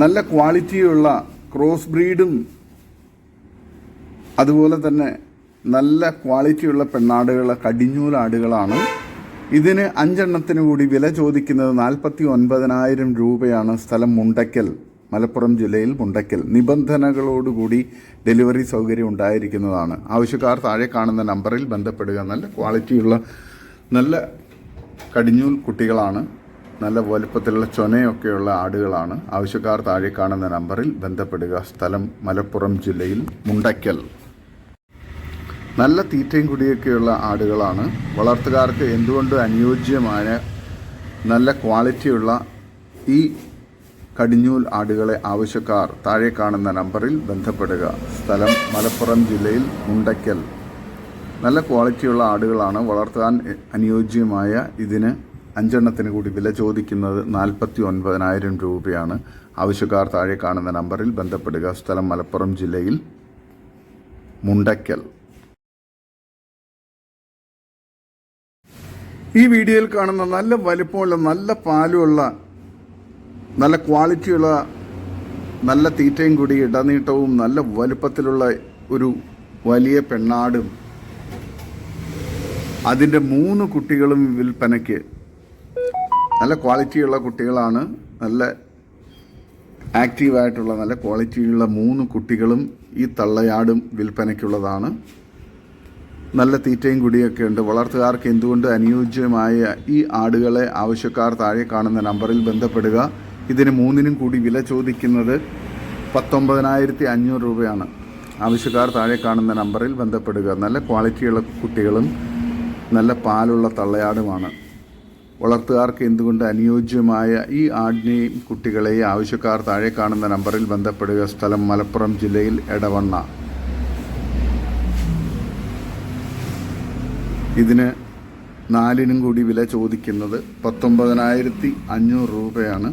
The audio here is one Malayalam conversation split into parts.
നല്ല ക്വാളിറ്റിയുള്ള ക്രോസ് ബ്രീഡും അതുപോലെ തന്നെ നല്ല ക്വാളിറ്റിയുള്ള പെണ്ണാടുകൾ കടിഞ്ഞൂലാടുകളാണ് ഇതിന് അഞ്ചെണ്ണത്തിന് കൂടി വില ചോദിക്കുന്നത് നാൽപ്പത്തി ഒൻപതിനായിരം രൂപയാണ് സ്ഥലം മുണ്ടയ്ക്കൽ മലപ്പുറം ജില്ലയിൽ മുണ്ടയ്ക്കൽ. നിബന്ധനകളോടുകൂടി ഡെലിവറി സൗകര്യം ഉണ്ടായിരിക്കുന്നതാണ്. ആവശ്യക്കാർ താഴെ കാണുന്ന നമ്പറിൽ ബന്ധപ്പെടുക. നല്ല ക്വാളിറ്റിയുള്ള നല്ല കടിഞ്ഞൂൽ കുട്ടികളാണ്. നല്ല വലുപ്പത്തിലുള്ള ചൊനയൊക്കെയുള്ള ആടുകളാണ്. ആവശ്യക്കാർ താഴെ കാണുന്ന നമ്പറിൽ ബന്ധപ്പെടുക. സ്ഥലം മലപ്പുറം ജില്ലയിൽ മുണ്ടയ്ക്കൽ. നല്ല തീറ്റയും കുടിയൊക്കെയുള്ള ആടുകളാണ്. വളർത്തുകാർക്ക് എന്തുകൊണ്ട് അനുയോജ്യമായ നല്ല ക്വാളിറ്റിയുള്ള ഈ കടിഞ്ഞൂൽ ആടുകളെ ആവശ്യക്കാർ താഴെ കാണുന്ന നമ്പറിൽ ബന്ധപ്പെടുക. സ്ഥലം മലപ്പുറം ജില്ലയിൽ മുണ്ടയ്ക്കൽ. നല്ല ക്വാളിറ്റിയുള്ള ആടുകളാണ് വളർത്താൻ അനുയോജ്യമായ ഇതിന് അഞ്ചെണ്ണത്തിന് കൂടി വില ചോദിക്കുന്നത് നാൽപ്പത്തി ഒൻപതിനായിരം രൂപയാണ്. ആവശ്യക്കാർ താഴെ കാണുന്ന നമ്പറിൽ ബന്ധപ്പെടുക. സ്ഥലം മലപ്പുറം ജില്ലയിൽ മുണ്ടയ്ക്കൽ ഈ വീഡിയോയിൽ കാണുന്ന നല്ല വലിപ്പമുള്ള നല്ല പാലുള്ള നല്ല ക്വാളിറ്റിയുള്ള നല്ല തീറ്റയും കൂടി ഇടനീട്ടവും നല്ല വലുപ്പത്തിലുള്ള ഒരു വലിയ പെണ്ണാടും അതിന്റെ മൂന്ന് കുട്ടികളും വിൽപ്പനയ്ക്ക് നല്ല ക്വാളിറ്റിയുള്ള കുട്ടികളാണ്. നല്ല ആക്റ്റീവായിട്ടുള്ള നല്ല ക്വാളിറ്റിയുള്ള മൂന്ന് കുട്ടികളും ഈ തള്ളയാടും വിൽപ്പനയ്ക്കുള്ളതാണ്. നല്ല തീറ്റയും കുടിയൊക്കെ ഉണ്ട്. വളർത്തുകാർക്ക് എന്തുകൊണ്ട് അനുയോജ്യമായ ഈ ആടുകളെ ആവശ്യക്കാർ താഴെ കാണുന്ന നമ്പറിൽ ബന്ധപ്പെടുക? ഇതിന് മൂന്നിനും കൂടി വില ചോദിക്കുന്നത് പത്തൊമ്പതിനായിരത്തി അഞ്ഞൂറ് രൂപയാണ്. ആവശ്യക്കാർ താഴെ കാണുന്ന നമ്പറിൽ ബന്ധപ്പെടുക. നല്ല ക്വാളിറ്റിയുള്ള കുട്ടികളും നല്ല പാലുള്ള തള്ളയാടുമാണ്. വളർത്തുകാർക്ക് എന്തുകൊണ്ട് അനുയോജ്യമായ ഈ ആഡ്നി കുട്ടികളെ ആവശ്യക്കാർ താഴെ കാണുന്ന നമ്പറിൽ ബന്ധപ്പെടുക? സ്ഥലം മലപ്പുറം ജില്ലയിൽ എടവണ്ണ. ഇതിന് നാലിനും കൂടി വില ചോദിക്കുന്നത് പത്തൊമ്പതിനായിരത്തി അഞ്ഞൂറ് രൂപയാണ്.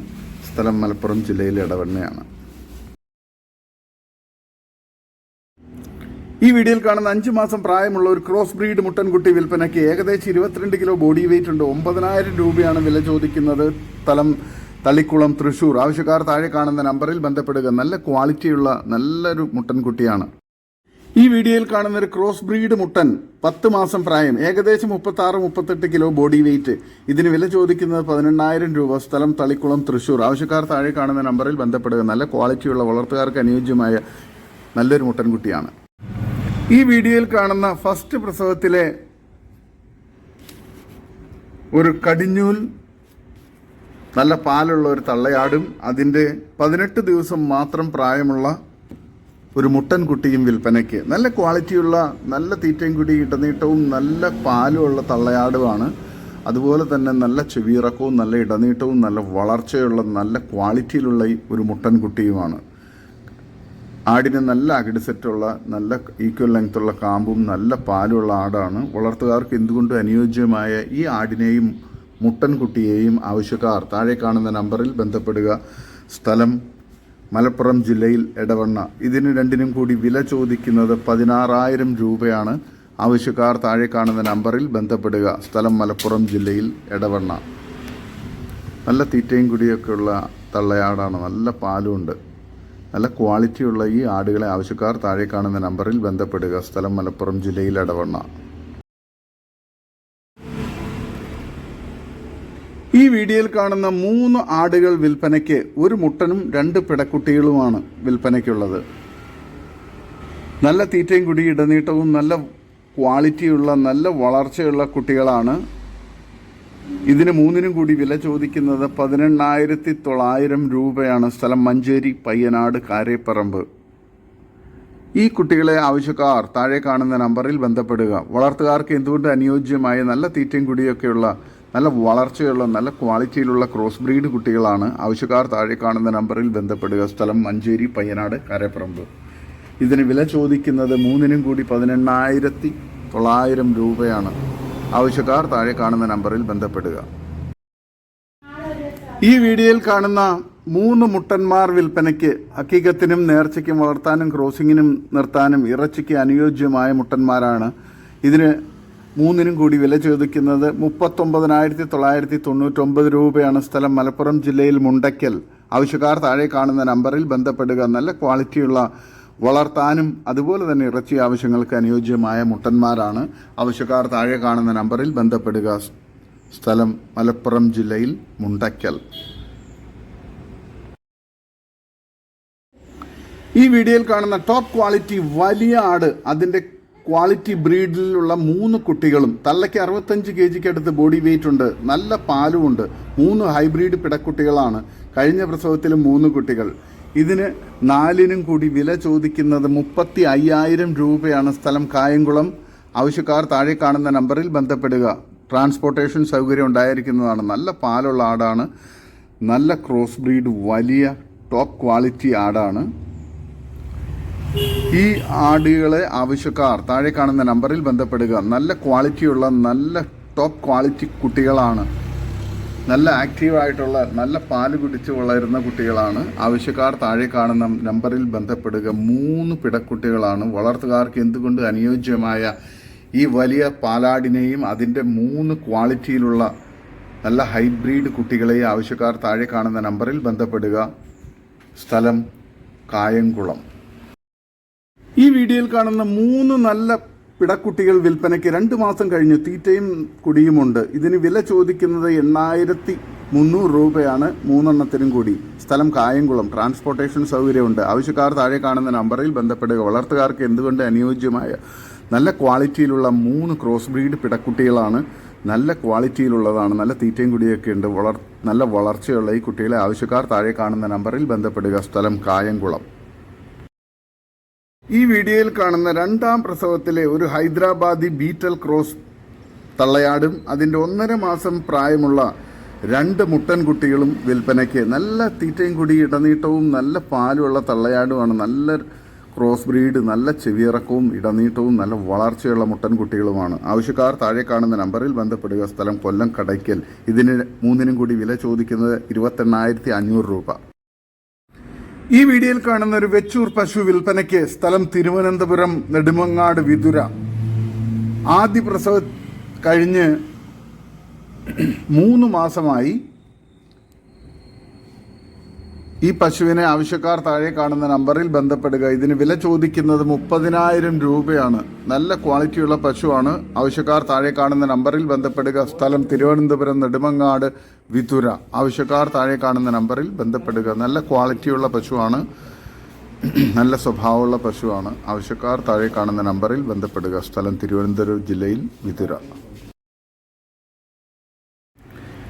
സ്ഥലം മലപ്പുറം ജില്ലയിൽ ഇടവണ്ണയാണ് ഈ വീഡിയോയിൽ കാണുന്ന അഞ്ച് മാസം പ്രായമുള്ള ഒരു ക്രോസ് ബ്രീഡ് മുട്ടൻകുട്ടി വിൽപ്പനയ്ക്ക് ഏകദേശം ഇരുപത്തിരണ്ട് കിലോ ബോഡി വെയിറ്റ് ഉണ്ട്. ഒമ്പതിനായിരം രൂപയാണ് വില ചോദിക്കുന്നത്. സ്ഥലം തളിക്കുളം തൃശൂർ. ആവശ്യക്കാർ താഴെ കാണുന്ന നമ്പറിൽ ബന്ധപ്പെടുക. നല്ല ക്വാളിറ്റിയുള്ള നല്ലൊരു മുട്ടൻകുട്ടിയാണ് ഈ വീഡിയോയിൽ കാണുന്ന ഒരു ക്രോസ് ബ്രീഡ് മുട്ടൻ പത്ത് മാസം പ്രായം ഏകദേശം മുപ്പത്തി ആറ് മുപ്പത്തെട്ട് കിലോ ബോഡി വെയിറ്റ് ഇതിന് വില ചോദിക്കുന്നത് പതിനെണ്ണായിരം രൂപ. സ്ഥലം തളിക്കുളം തൃശൂർ. ആവശ്യക്കാർ താഴെ കാണുന്ന നമ്പറിൽ ബന്ധപ്പെടുക. നല്ല ക്വാളിറ്റിയുള്ള വളർത്തുകാർക്ക് അനുയോജ്യമായ നല്ലൊരു മുട്ടൻകുട്ടിയാണ് ഈ വീഡിയോയിൽ കാണുന്ന ഫസ്റ്റ് പ്രസവത്തിലെ ഒരു കടിഞ്ഞൂൽ നല്ല പാലുള്ള ഒരു തള്ളയാടും അതിന്റെ പതിനെട്ട് ദിവസം മാത്രം പ്രായമുള്ള ഒരു മുട്ടൻ കുട്ടിയും വിൽപ്പനയ്ക്ക്. നല്ല ക്വാളിറ്റിയുള്ള നല്ല തീറ്റയും കുടി ഇടനീട്ടവും നല്ല പാലുമുള്ള തള്ളയാടുമാണ്. അതുപോലെ തന്നെ നല്ല ചെവിയിറക്കവും നല്ല ഇടനീട്ടവും നല്ല വളർച്ചയുള്ള നല്ല ക്വാളിറ്റിയിലുള്ള ഒരു മുട്ടൻ കുട്ടിയുമാണ് ആടിന് നല്ല അകിട് സെറ്റുള്ള നല്ല ഈക്വൽ ലെങ്ത്തുള്ള കാമ്പും നല്ല പാലുള്ള ആടാണ്. വളർത്തുകാർക്ക് എന്തുകൊണ്ടും അനുയോജ്യമായ ഈ ആടിനെയും മുട്ടൻകുട്ടിയെയും ആവശ്യക്കാർ? താഴെ കാണുന്ന നമ്പറിൽ ബന്ധപ്പെടുക. സ്ഥലം മലപ്പുറം ജില്ലയിൽ എടവണ്ണ. ഇതിന് രണ്ടിനും കൂടി വില ചോദിക്കുന്നത് പതിനാറായിരം രൂപയാണ്. ആവശ്യക്കാർ താഴെ കാണുന്ന നമ്പറിൽ ബന്ധപ്പെടുക. സ്ഥലം മലപ്പുറം ജില്ലയിൽ എടവണ്ണ. നല്ല തീറ്റയും കുടിയൊക്കെയുള്ള തള്ളയാടാണ്. നല്ല പാലുമുണ്ട് നല്ല ക്വാളിറ്റിയുള്ള ഈ ആടുകളെ ആവശ്യക്കാർ താഴെ കാണുന്ന നമ്പറിൽ ബന്ധപ്പെടുക. സ്ഥലം മലപ്പുറം ജില്ലയിൽ ഇടവണ്ണ ഈ വീഡിയോയിൽ കാണുന്ന മൂന്ന് ആടുകൾ വിൽപ്പനയ്ക്ക് ഒരു മുട്ടനും രണ്ട് പിടക്കുട്ടികളുമാണ് വിൽപ്പനയ്ക്കുള്ളത്. നല്ല തീറ്റയും കുടി ഇടനീട്ടവും നല്ല ക്വാളിറ്റിയുള്ള നല്ല വളർച്ചയുള്ള കുട്ടികളാണ് ഇതിന് മൂന്നിനും കൂടി വില ചോദിക്കുന്നത് പതിനെണ്ണായിരത്തി തൊള്ളായിരം രൂപയാണ് സ്ഥലം മഞ്ചേരി പയ്യനാട് കാരേപ്പറമ്പ്. ഈ കുട്ടികളെ ആവശ്യക്കാർ താഴെ കാണുന്ന നമ്പറിൽ ബന്ധപ്പെടുക. വളർത്തുകാർക്ക് എന്തുകൊണ്ട് അനുയോജ്യമായ നല്ല തീറ്റയും കുടിയൊക്കെയുള്ള നല്ല വളർച്ചയുള്ള നല്ല ക്വാളിറ്റിയിലുള്ള ക്രോസ് ബ്രീഡ് കുട്ടികളാണ് ആവശ്യക്കാർ താഴെ കാണുന്ന നമ്പറിൽ ബന്ധപ്പെടുക. സ്ഥലം മഞ്ചേരി പയ്യനാട് കരപ്പറമ്പ്. ഇതിന് വില ചോദിക്കുന്നത് മൂന്നിനും കൂടി പതിനെണ്ണായിരത്തി തൊള്ളായിരം രൂപയാണ്. ആവശ്യക്കാർ താഴെ കാണുന്ന നമ്പറിൽ ബന്ധപ്പെടുക. ഈ വീഡിയോയിൽ കാണുന്ന മൂന്ന് മുട്ടന്മാർ വിൽപ്പനയ്ക്ക് അക്കീകത്തിനും നേർച്ചയ്ക്കും വളർത്താനും ക്രോസിങ്ങിനും നിർത്താനും ഇറച്ചിക്ക് അനുയോജ്യമായ മുട്ടന്മാരാണ്. ഇതിന് മൂന്നിനും കൂടി വില ചോദിക്കുന്നത് മുപ്പത്തൊമ്പതിനായിരത്തി തൊള്ളായിരത്തി തൊണ്ണൂറ്റൊമ്പത് രൂപയാണ്. സ്ഥലം മലപ്പുറം ജില്ലയിൽ മുണ്ടയ്ക്കൽ. ആവശ്യക്കാർ താഴെ കാണുന്ന നമ്പറിൽ ബന്ധപ്പെടുക. നല്ല ക്വാളിറ്റിയുള്ള വളർത്താനും അതുപോലെ തന്നെ ഇറച്ചി ആവശ്യങ്ങൾക്ക് അനുയോജ്യമായ മുട്ടന്മാരാണ്. ആവശ്യക്കാർ താഴെ കാണുന്ന നമ്പറിൽ ബന്ധപ്പെടുക. സ്ഥലം മലപ്പുറം ജില്ലയിൽ മുണ്ടയ്ക്കൽ ഈ വീഡിയോയിൽ കാണുന്ന ടോപ്പ് ക്വാളിറ്റി വലിയ ആട് അതിന്റെ ക്വാളിറ്റി ബ്രീഡിലുള്ള മൂന്ന് കുട്ടികളും തള്ളയ്ക്ക് അറുപത്തഞ്ച് കെ ജിക്ക് അടുത്ത് ബോഡി വെയിറ്റ് ഉണ്ട് നല്ല പാലുമുണ്ട് മൂന്ന് ഹൈബ്രിഡ് പിടക്കുട്ടികളാണ്. കഴിഞ്ഞ പ്രസവത്തിലും മൂന്ന് കുട്ടികൾ. ഇതിന് നാലിനും കൂടി വില ചോദിക്കുന്നത് മുപ്പത്തി അയ്യായിരം രൂപയാണ് സ്ഥലം കായംകുളം. ആവശ്യക്കാർ താഴെ കാണുന്ന നമ്പറിൽ ബന്ധപ്പെടുക. ട്രാൻസ്പോർട്ടേഷൻ സൗകര്യം ഉണ്ടായിരിക്കുന്നതാണ്. നല്ല പാലുള്ള ആടാണ്. നല്ല ക്രോസ് ബ്രീഡ് വലിയ ടോപ്പ് ക്വാളിറ്റി ആടാണ്. ഈ ആടുകളെ ആവശ്യക്കാർ താഴെ കാണുന്ന നമ്പറിൽ ബന്ധപ്പെടുക. നല്ല ക്വാളിറ്റിയുള്ള നല്ല ടോപ്പ് ക്വാളിറ്റി കുട്ടികളാണ്. നല്ല ആക്റ്റീവായിട്ടുള്ള നല്ല പാൽ കുടിച്ച് വളരുന്ന കുട്ടികളാണ്. ആവശ്യക്കാർ താഴെ കാണുന്ന നമ്പറിൽ ബന്ധപ്പെടുക. മൂന്ന് പിടക്കുട്ടികളാണ്. വളർത്തുകാർക്ക് എന്തുകൊണ്ട് അനുയോജ്യമായ ഈ വലിയ പാലാടിനെയും അതിന്റെ മൂന്ന് ക്വാളിറ്റിയിലുള്ള നല്ല ഹൈബ്രിഡ് കുട്ടികളെയും ആവശ്യക്കാർ താഴെ കാണുന്ന നമ്പറിൽ ബന്ധപ്പെടുക. സ്ഥലം കായംകുളം. ഈ വീഡിയോയിൽ കാണുന്ന മൂന്ന് നല്ല പിടക്കുട്ടികൾ വിൽപ്പനയ്ക്ക് രണ്ട് മാസം കഴിഞ്ഞു തീറ്റയും കുടിയുമുണ്ട് ഇതിന് വില ചോദിക്കുന്നത് എണ്ണായിരത്തി മുന്നൂറ് രൂപയാണ്. മൂന്നെണ്ണത്തിനും കൂടി. സ്ഥലം കായംകുളം. ട്രാൻസ്പോർട്ടേഷൻ സൗകര്യമുണ്ട്. ആവശ്യക്കാർ താഴെ കാണുന്ന നമ്പറിൽ ബന്ധപ്പെടുക. വളർത്തുകാർക്ക് എന്തുകൊണ്ട് അനുയോജ്യമായ നല്ല ക്വാളിറ്റിയിലുള്ള മൂന്ന് ക്രോസ് ബ്രീഡ് പിടക്കുട്ടികളാണ്? നല്ല ക്വാളിറ്റിയിലുള്ളതാണ്. നല്ല തീറ്റയും കുടിയൊക്കെ ഉണ്ട്. വളർ നല്ല വളർച്ചയുള്ള ഈ കുട്ടികളെ ആവശ്യക്കാർ താഴെ കാണുന്ന നമ്പറിൽ ബന്ധപ്പെടുക. സ്ഥലം കായംകുളം. ഈ വീഡിയോയിൽ കാണുന്ന രണ്ടാം പ്രസവത്തിലെ ഒരു ഹൈദരാബാദി ബീറ്റൽ ക്രോസ് തള്ളയാടും അതിന്റെ ഒന്നര മാസം പ്രായമുള്ള രണ്ട് മുട്ടൻ കുട്ടികളും വിൽപ്പനയ്ക്ക് നല്ല തീറ്റയും കൂടി ഇടനീട്ടവും നല്ല പാലുമുള്ള തള്ളയാടുമാണ്. നല്ല ക്രോസ് ബ്രീഡ് നല്ല ചെവിയിറക്കവും ഇടനീട്ടവും നല്ല വളർച്ചയുള്ള മുട്ടൻ കുട്ടികളുമാണ് ആവശ്യക്കാർ താഴെ കാണുന്ന നമ്പറിൽ ബന്ധപ്പെടുക. സ്ഥലം കൊല്ലം കടയ്ക്കൽ. ഇതിന് മൂന്നിനും കൂടി വില ചോദിക്കുന്നത് ഇരുപത്തെണ്ണായിരത്തി അഞ്ഞൂറ് രൂപ. ഈ വീഡിയോയിൽ കാണുന്ന ഒരു വെച്ചൂർ പശു വിൽപ്പനയ്ക്ക് സ്ഥലം തിരുവനന്തപുരം നെടുമങ്ങാട് വിതുര. ആദ്യ പ്രസവ കഴിഞ്ഞ് മൂന്ന് മാസമായി ഈ പശുവിനെ ആവശ്യക്കാർ താഴെ കാണുന്ന നമ്പറിൽ ബന്ധപ്പെടുക. ഇതിന് വില ചോദിക്കുന്നത് മുപ്പതിനായിരം രൂപയാണ്. നല്ല ക്വാളിറ്റിയുള്ള പശുവാണ്. ആവശ്യക്കാർ താഴെ കാണുന്ന നമ്പറിൽ ബന്ധപ്പെടുക. സ്ഥലം തിരുവനന്തപുരം നെടുമങ്ങാട് വിതുര. ആവശ്യക്കാർ താഴെ കാണുന്ന നമ്പറിൽ ബന്ധപ്പെടുക. നല്ല ക്വാളിറ്റിയുള്ള പശുവാണ്. നല്ല സ്വഭാവമുള്ള പശുവാണ്. ആവശ്യക്കാർ താഴെ കാണുന്ന നമ്പറിൽ ബന്ധപ്പെടുക. സ്ഥലം തിരുവനന്തപുരം ജില്ലയിൽ വിതുര.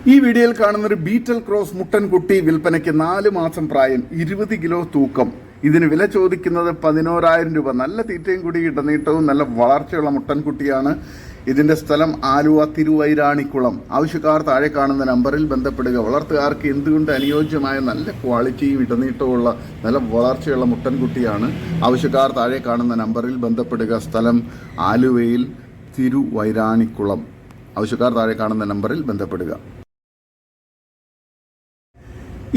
ഈ വീഡിയോയിൽ കാണുന്ന ഒരു ബീറ്റൽ ക്രോസ് മുട്ടൻ കുട്ടി വിൽപ്പനയ്ക്ക് നാല് മാസം പ്രായം ഇരുപത് കിലോ തൂക്കം. ഇതിന് വില ചോദിക്കുന്നത് പതിനോരായിരം രൂപ. നല്ല തീറ്റയും കൂടി ഇടനീട്ടവും നല്ല വളർച്ചയുള്ള മുട്ടൻകുട്ടിയാണ്. ഇതിന്റെ സ്ഥലം ആലുവ തിരുവൈരാണിക്കുളം. ആവശ്യക്കാർ താഴെ കാണുന്ന നമ്പറിൽ ബന്ധപ്പെടുക. വളർത്തുകാർക്ക് എന്തുകൊണ്ട് അനുയോജ്യമായ നല്ല ക്വാളിറ്റിയും ഇടനീട്ടവുമുള്ള നല്ല വളർച്ചയുള്ള മുട്ടൻകുട്ടിയാണ്? ആവശ്യക്കാർ താഴെ കാണുന്ന നമ്പറിൽ ബന്ധപ്പെടുക. സ്ഥലം ആലുവയിൽ തിരുവൈരാണിക്കുളം. ആവശ്യക്കാർ താഴെ കാണുന്ന നമ്പറിൽ ബന്ധപ്പെടുക.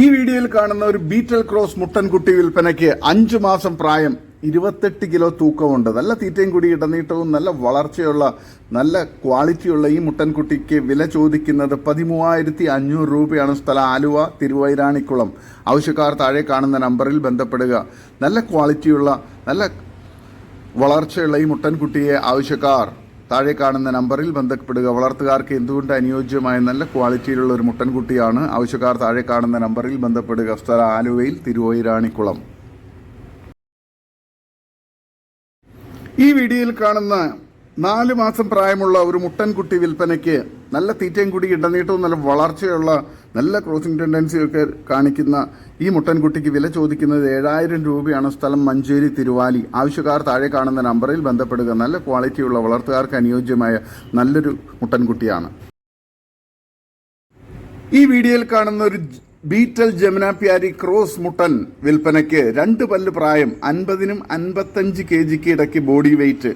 ഈ വീഡിയോയിൽ കാണുന്ന ഒരു ബീറ്റൽ ക്രോസ് മുട്ടൻകുട്ടി വിൽപ്പനയ്ക്ക് അഞ്ചു മാസം പ്രായം ഇരുപത്തെട്ട് കിലോ തൂക്കമുണ്ട്. നല്ല തീറ്റയും കൂടി ഇടനീട്ടവും നല്ല വളർച്ചയുള്ള നല്ല ക്വാളിറ്റിയുള്ള ഈ മുട്ടൻകുട്ടിക്ക് വില ചോദിക്കുന്നത് പതിമൂവായിരത്തി അഞ്ഞൂറ് രൂപയാണ് സ്ഥലം. ആലുവ തിരുവൈരാണിക്കുളം. ആവശ്യക്കാർ താഴെ കാണുന്ന നമ്പറിൽ ബന്ധപ്പെടുക. നല്ല ക്വാളിറ്റിയുള്ള നല്ല വളർച്ചയുള്ള ഈ മുട്ടൻകുട്ടിയെ ആവശ്യക്കാർ താഴെ കാണുന്ന നമ്പറിൽ ബന്ധപ്പെടുക. വളർത്തുകാർക്ക് എന്തുകൊണ്ട് അനുയോജ്യമായ നല്ല ക്വാളിറ്റിയിലുള്ള ഒരു മുട്ടൻകുട്ടിയാണ്? ആവശ്യക്കാർ താഴെ കാണുന്ന നമ്പറിൽ ബന്ധപ്പെടുക. സ്ഥലം ആലുവയിൽ തിരുവൈരാണിക്കുളം. ഈ വീഡിയോയിൽ കാണുന്ന നാല് മാസം പ്രായമുള്ള ഒരു മുട്ടൻകുട്ടി വിൽപ്പനയ്ക്ക് നല്ല തീറ്റയും കൂടി ഇടനീട്ടവും നല്ല വളർച്ചയുള്ള നല്ല ക്രോസിംഗ് ടെൻഡൻസി ഒക്കെ കാണിക്കുന്ന ഈ മുട്ടൻകുട്ടിക്ക് വില ചോദിക്കുന്നത് ഏഴായിരം രൂപയാണ് സ്ഥലം മഞ്ചേരി തിരുവാലി. ആവശ്യക്കാർ താഴെ കാണുന്ന നമ്പറിൽ ബന്ധപ്പെടുക. നല്ല ക്വാളിറ്റിയുള്ള വളർത്തുകാർക്ക് അനുയോജ്യമായ നല്ലൊരു മുട്ടൻകുട്ടിയാണ്. ഈ വീഡിയോയിൽ കാണുന്ന ഒരു ബീറ്റൽ ജമുനാപ്യാരി ക്രോസ് മുട്ടൻ വിൽപ്പനയ്ക്ക് രണ്ട് പല്ല് പ്രായം അൻപതിനും അൻപത്തഞ്ച് കെ ജിക്ക് ഇടയ്ക്ക് ബോഡി വെയിറ്റ്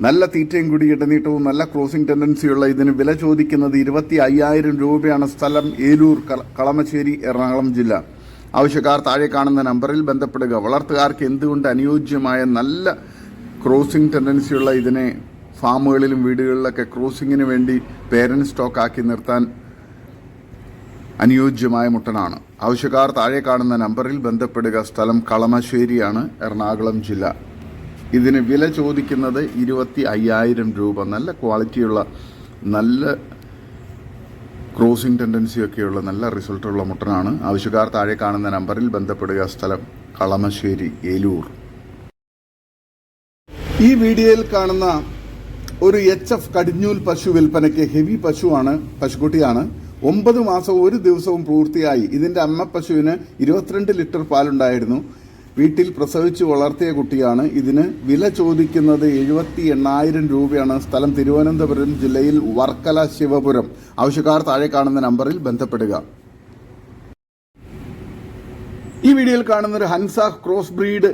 നല്ല തീറ്റയും കൂടി ഇടനീട്ടവും നല്ല ക്രോസിംഗ് ടെൻഡൻസിയുള്ള ഇതിന് വില ചോദിക്കുന്നത് ഇരുപത്തി അയ്യായിരം രൂപയാണ് സ്ഥലം ഏലൂർ കള- കളമശ്ശേരി എറണാകുളം ജില്ല. ആവശ്യക്കാർ താഴെ കാണുന്ന നമ്പറിൽ ബന്ധപ്പെടുക. വളർത്തുകാർക്ക് എന്തുകൊണ്ട് അനുയോജ്യമായ നല്ല ക്രോസിംഗ് ടെൻഡൻസിയുള്ള ഇതിനെ ഫാമുകളിലും വീടുകളിലൊക്കെ ക്രോസിങ്ങിന് വേണ്ടി പേരന്റ് സ്റ്റോക്ക് ആക്കി നിർത്താൻ അനുയോജ്യമായ മുട്ടനാണ്. ആവശ്യക്കാർ താഴെ കാണുന്ന നമ്പറിൽ ബന്ധപ്പെടുക. സ്ഥലം കളമശ്ശേരിയാണ് എറണാകുളം ജില്ല. ഇതിന് വില ചോദിക്കുന്നത് ഇരുപത്തി അയ്യായിരം രൂപ. നല്ല ക്വാളിറ്റിയുള്ള നല്ല ക്രോസിംഗ് ടെൻഡൻസിയൊക്കെയുള്ള നല്ല റിസൾട്ടുള്ള മുട്ടനാണ്. ആവശ്യക്കാർ താഴെ കാണുന്ന നമ്പറിൽ ബന്ധപ്പെടുക. സ്ഥലം കളമശ്ശേരി ഏലൂർ. ഈ വീഡിയോയിൽ കാണുന്ന ഒരു എച്ച് എഫ് കടിഞ്ഞൂൽ പശു വിൽപ്പനയ്ക്ക് ഹെവി പശുവാണ് പശുക്കുട്ടിയാണ്. ഒമ്പത് മാസവും ഒരു ദിവസവും പൂർത്തിയായി. ഇതിന്റെ അമ്മ പശുവിന് ഇരുപത്തിരണ്ട് ലിറ്റർ പാലുണ്ടായിരുന്നു. വീട്ടിൽ പ്രസവിച്ചു വളർത്തിയ കുട്ടിയാണ്. ഇതിന് വില ചോദിക്കുന്നത് എഴുപത്തി എണ്ണായിരം രൂപയാണ്. സ്ഥലം തിരുവനന്തപുരം ജില്ലയിൽ വർക്കല ശിവപുരം. ആവശ്യക്കാർ താഴെ കാണുന്ന നമ്പറിൽ ബന്ധപ്പെടുക. ഈ വീഡിയോയിൽ കാണുന്ന ഒരു ഹൻസ ക്രോസ് ബ്രീഡ്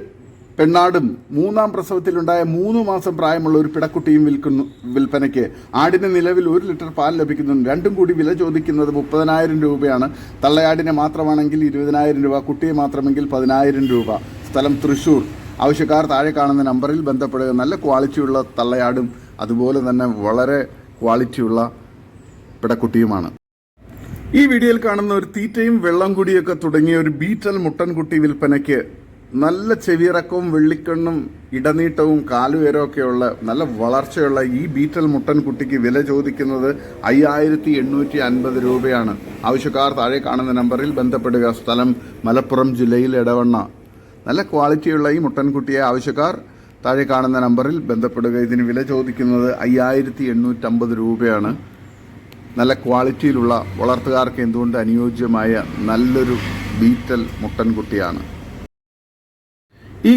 പെണ്ണാടും മൂന്നാം പ്രസവത്തിലുണ്ടായ മൂന്ന് മാസം പ്രായമുള്ള ഒരു പിടക്കുട്ടിയും വിൽക്കുന്നു വിൽപ്പനയ്ക്ക്. ആടിന് നിലവിൽ ഒരു ലിറ്റർ പാൽ ലഭിക്കുന്നുണ്ട്. രണ്ടും കൂടി വില ചോദിക്കുന്നത് മുപ്പതിനായിരം രൂപയാണ്. തള്ളയാടിനെ മാത്രമാണെങ്കിൽ ഇരുപതിനായിരം രൂപ കുട്ടിയെ മാത്രമെങ്കിൽ പതിനായിരം രൂപ. സ്ഥലം തൃശൂർ. ആവശ്യക്കാർ താഴെ കാണുന്ന നമ്പറിൽ ബന്ധപ്പെടുക. നല്ല ക്വാളിറ്റിയുള്ള തള്ളയാടും അതുപോലെ തന്നെ വളരെ ക്വാളിറ്റിയുള്ള പിടക്കുട്ടിയുമാണ്. ഈ വീഡിയോയിൽ കാണുന്ന ഒരു തീറ്റയും വെള്ളം കൂടിയൊക്കെ തുടങ്ങിയ ഒരു ബീറ്റൽ മുട്ടൻകുട്ടി വിൽപ്പനയ്ക്ക് നല്ല ചെവിയിറക്കവും വെള്ളിക്കണ്ണും ഇടനീട്ടവും കാലുയരമൊക്കെയുള്ള നല്ല വളർച്ചയുള്ള ഈ ബീറ്റൽ മുട്ടൻ കുട്ടിക്ക് വില ചോദിക്കുന്നത് അയ്യായിരത്തി എണ്ണൂറ്റി അൻപത് രൂപയാണ്. ആവശ്യക്കാർ താഴെ കാണുന്ന നമ്പറിൽ ബന്ധപ്പെടുക. സ്ഥലം മലപ്പുറം ജില്ലയിൽ ഇടവണ്ണ നല്ല ക്വാളിറ്റിയുള്ള ഈ മുട്ടൻകുട്ടിയെ ആവശ്യക്കാർ താഴെ കാണുന്ന നമ്പറിൽ ബന്ധപ്പെടുക. ഇതിന് വില ചോദിക്കുന്നത് അയ്യായിരത്തി എണ്ണൂറ്റമ്പത് രൂപയാണ്. നല്ല ക്വാളിറ്റിയിലുള്ള വളർത്തുകാർക്ക് എന്തുകൊണ്ട് അനുയോജ്യമായ നല്ലൊരു ബീറ്റൽ മുട്ടൻകുട്ടിയാണ് ഈ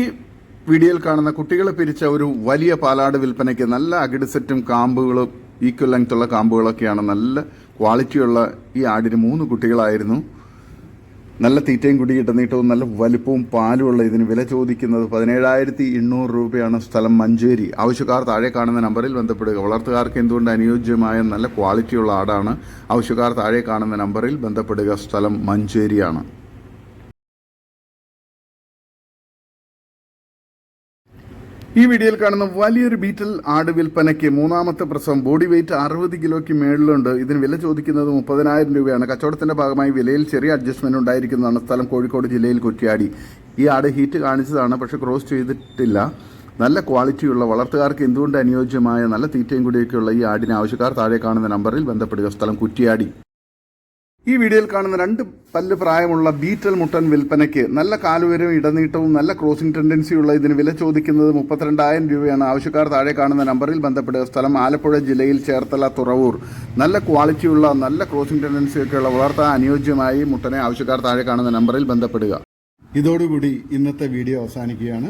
വീഡിയോയിൽ കാണുന്ന കുട്ടികളെ പിരിച്ച ഒരു വലിയ പാലാട് വിൽപ്പനയ്ക്ക് നല്ല അകിട് സെറ്റും കാമ്പുകളും ഈക്വൽ ലെങ്ത് ഉള്ള കാമ്പുകളൊക്കെയാണ് നല്ല ക്വാളിറ്റിയുള്ള ഈ ആടിന് മൂന്ന് കുട്ടികളായിരുന്നു. നല്ല തീറ്റയും കുടി ഇടനീട്ടവും നല്ല വലിപ്പവും പാലുമുള്ള ഇതിന് വില ചോദിക്കുന്നത് പതിനേഴായിരത്തി എണ്ണൂറ് രൂപയാണ് സ്ഥലം മഞ്ചേരി. ആവശ്യക്കാർ താഴെ കാണുന്ന നമ്പറിൽ ബന്ധപ്പെടുക. വളർത്തുകാർക്ക് എന്തുകൊണ്ട് അനുയോജ്യമായ നല്ല ക്വാളിറ്റിയുള്ള ആടാണ്? ആവശ്യക്കാർ താഴെ കാണുന്ന നമ്പറിൽ ബന്ധപ്പെടുക. സ്ഥലം മഞ്ചേരിയാണ്. ഈ വീഡിയോയിൽ കാണുന്ന വലിയൊരു ബീറ്റൽ ആട് വിൽപ്പനയ്ക്ക് മൂന്നാമത്തെ പ്രസവം. ബോഡി വെയിറ്റ് അറുപത് കിലോയ്ക്ക് മേളിലുണ്ട്. ഇതിന് വില ചോദിക്കുന്നത് മുപ്പതിനായിരം രൂപയാണ്. കച്ചവടത്തിന്റെ ഭാഗമായി വിലയിൽ ചെറിയ അഡ്ജസ്റ്റ്മെന്റ് ഉണ്ടായിരിക്കുന്നതാണ് സ്ഥലം കോഴിക്കോട് ജില്ലയിൽ കുറ്റ്യാടി ഈ ആട് ഹീറ്റ് കാണിച്ചതാണ് പക്ഷെ ക്രോസ് ചെയ്തിട്ടില്ല. നല്ല ക്വാളിറ്റിയുള്ള വളർത്തുകാർക്ക് എന്തുകൊണ്ട് അനുയോജ്യമായ നല്ല തീറ്റയും കൂടിയൊക്കെയുള്ള ഈ ആടിന് ആവശ്യക്കാർ താഴെ കാണുന്ന നമ്പറിൽ ബന്ധപ്പെടുക. സ്ഥലം കുറ്റ്യാടി ഈ വീഡിയോയിൽ കാണുന്ന രണ്ട് പല്ല് പ്രായമുള്ള ബീറ്റൽ മുട്ടൻ വിൽപ്പനയ്ക്ക് നല്ല കാലുവരവും ഇടനീട്ടവും നല്ല ക്രോസിംഗ് ടെൻഡൻസിയുള്ള ഇതിന് വില ചോദിക്കുന്നത് മുപ്പത്തിരണ്ടായിരം രൂപയാണ്. ആവശ്യക്കാർ താഴെ കാണുന്ന നമ്പറിൽ ബന്ധപ്പെടുക. സ്ഥലം ആലപ്പുഴ ജില്ലയിൽ ചേർത്തല തുറവൂർ. നല്ല ക്വാളിറ്റിയുള്ള നല്ല ക്രോസിംഗ് ടെൻഡൻസിയൊക്കെയുള്ള വളർത്താൻ അനുയോജ്യമായി മുട്ടനെ ആവശ്യക്കാർ താഴെ കാണുന്ന നമ്പറിൽ ബന്ധപ്പെടുക. ഇതോടുകൂടി ഇന്നത്തെ വീഡിയോ അവസാനിക്കുകയാണ്.